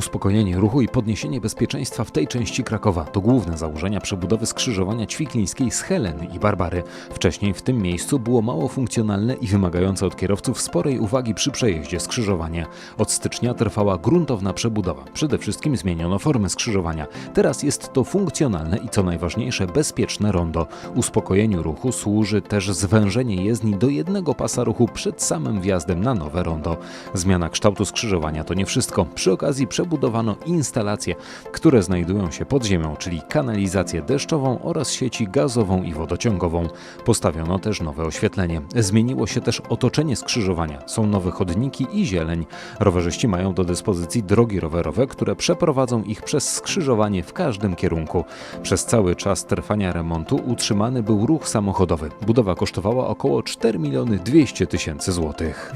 Uspokojenie ruchu i podniesienie bezpieczeństwa w tej części Krakowa to główne założenia przebudowy skrzyżowania ćwiklińskiej z Heleny i Barbary. Wcześniej w tym miejscu było mało funkcjonalne i wymagające od kierowców sporej uwagi przy przejeździe skrzyżowanie. Od stycznia trwała gruntowna przebudowa. Przede wszystkim zmieniono formę skrzyżowania. Teraz jest to funkcjonalne i co najważniejsze bezpieczne rondo. Uspokojeniu ruchu służy też zwężenie jezdni do jednego pasa ruchu przed samym wjazdem na nowe rondo. Zmiana kształtu skrzyżowania to nie wszystko. Przy okazji przebudowano instalacje, które znajdują się pod ziemią, czyli kanalizację deszczową oraz sieci gazową i wodociągową. Postawiono też nowe oświetlenie. Zmieniło się też otoczenie skrzyżowania. Są nowe chodniki i zieleń. Rowerzyści mają do dyspozycji drogi rowerowe, które przeprowadzą ich przez skrzyżowanie w każdym kierunku. Przez cały czas trwania remontu utrzymany był ruch samochodowy. Budowa kosztowała około 4 miliony 200 tysięcy złotych.